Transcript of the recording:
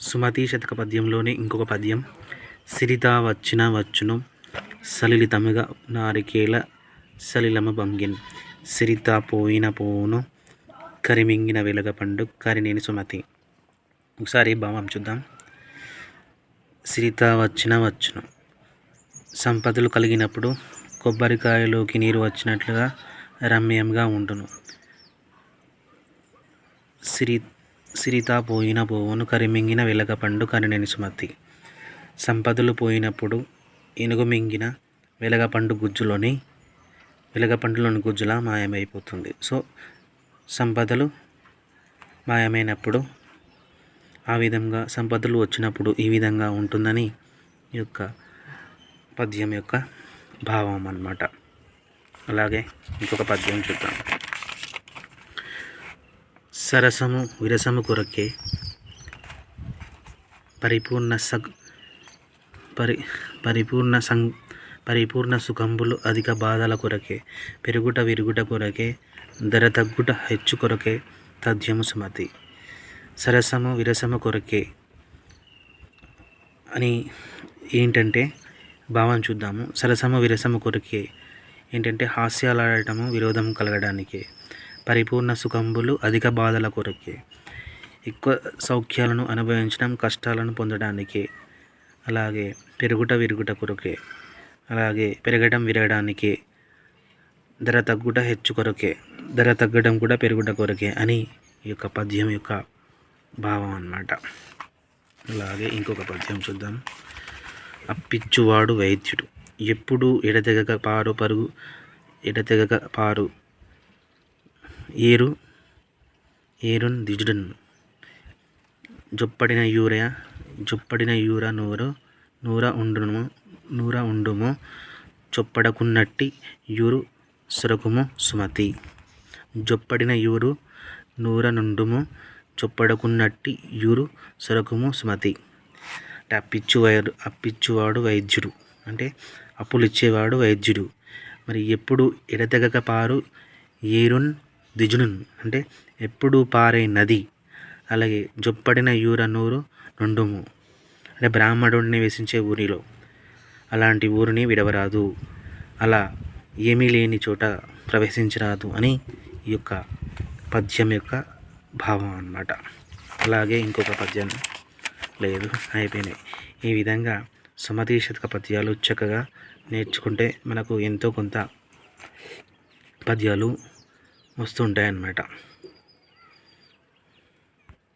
సుమతి శతక పద్యంలోని ఇంకొక పద్యం సిరిత వచ్చిన వచ్చును సలిలితముగా నారికేల సలిలమ భంగిన్. సిరిత పోయిన పోను కరిమింగిన వెలగపండు కరినేని సుమతి. ఒకసారి భావం చూద్దాం. సిరిత వచ్చిన వచ్చును. సంపదలు కలిగినప్పుడు కొబ్బరికాయలోకి నీరు వచ్చినట్లుగా రమ్యంగా ఉండును. సిరి సిరిత పోయిన పోవును కరిమింగిన వెలగపండు కరినేని సుమతి. సంపదలు పోయినప్పుడు ఇనుగు మింగిన వెలగపండు గుజ్జులోని వెలగపండులోని గుజ్జులా మాయమైపోతుంది. సో సంపదలు మాయమైనప్పుడు ఆ విధంగా సంపదలు వచ్చినప్పుడు ఈ విధంగా ఉంటుందని ఈ యొక్క పద్యం యొక్క భావం అన్నమాట. అలాగే ఇంకొక పద్యం చూద్దాం. సరసము విరసము కొరకే పరిపూర్ణ సగ్ పరి పరిపూర్ణ సం పరిపూర్ణ సుఖంబులు అధిక బాధల కొరకే పెరుగుట విరుగుట కొరకే ధర తగ్గుట హెచ్చు కొరకే తథ్యము సుమతి సరసము విరసము కొరకే అని ఏంటంటే భావం చూద్దాము. సరసము విరసము కొరకే ఏంటంటే హాస్యాలాడటము విరోధం కలగడానికే. పరిపూర్ణ సుఖంబులు అధిక బాధల కొరకే. ఎక్కువ సౌఖ్యాలను అనుభవించడం కష్టాలను పొందడానికి అలాగే పెరుగుట విరుగుట కొరకే అలాగే పెరగడం విరగడానికి ధర తగ్గుట హెచ్చు కొరకే ధర తగ్గడం కూడా పెరుగుట కొరకే అని ఈ యొక్క పద్యం యొక్క భావం అన్నమాట. అలాగే ఇంకొక పద్యం చూద్దాం. అప్పిచ్చువాడు వైద్యుడు. ఎప్పుడు ఎడతెగక పారు పరుగు ఎడతెగక పారు ఏరు ఏరున్ దిజుడన్. జొప్పడిన యూరయ జొప్పడిన యూర నూరు నూర ఉండుము నూర ఉండుము చొప్పడకున్నట్టి యూరు సొరకుము సుమతి. జొప్పడిన యూరు నూర నుండుము చొప్పడకున్నట్టి యూరు సొరకుము సుమతి. అంటే అప్పిచ్చు వైరు అప్పిచ్చువాడు వైద్యుడు. అంటే అప్పులు ఇచ్చేవాడు వైద్యుడు. మరి ఎప్పుడు ఎడతెగక పారు ఏరున్ దిజునున్ అంటే ఎప్పుడు పారే నది అలాగే జొప్పడిన యూర నూరు నుండుము అంటే బ్రాహ్మణుడిని వేసించే ఊరిలో. అలాంటి ఊరిని విడవరాదు. అలా ఏమీ లేని చోట ప్రవేశించరాదు అని ఈ యొక్క పద్యం యొక్క భావం అన్నమాట. అలాగే ఇంకొక పద్యం లేదు అయిపోయినాయి. ఈ విధంగా సుమతి శతక పద్యాలు చక్కగా నేర్చుకుంటే మనకు ఎంతో కొంత పద్యాలు వస్తుంటాయి అన్నమాట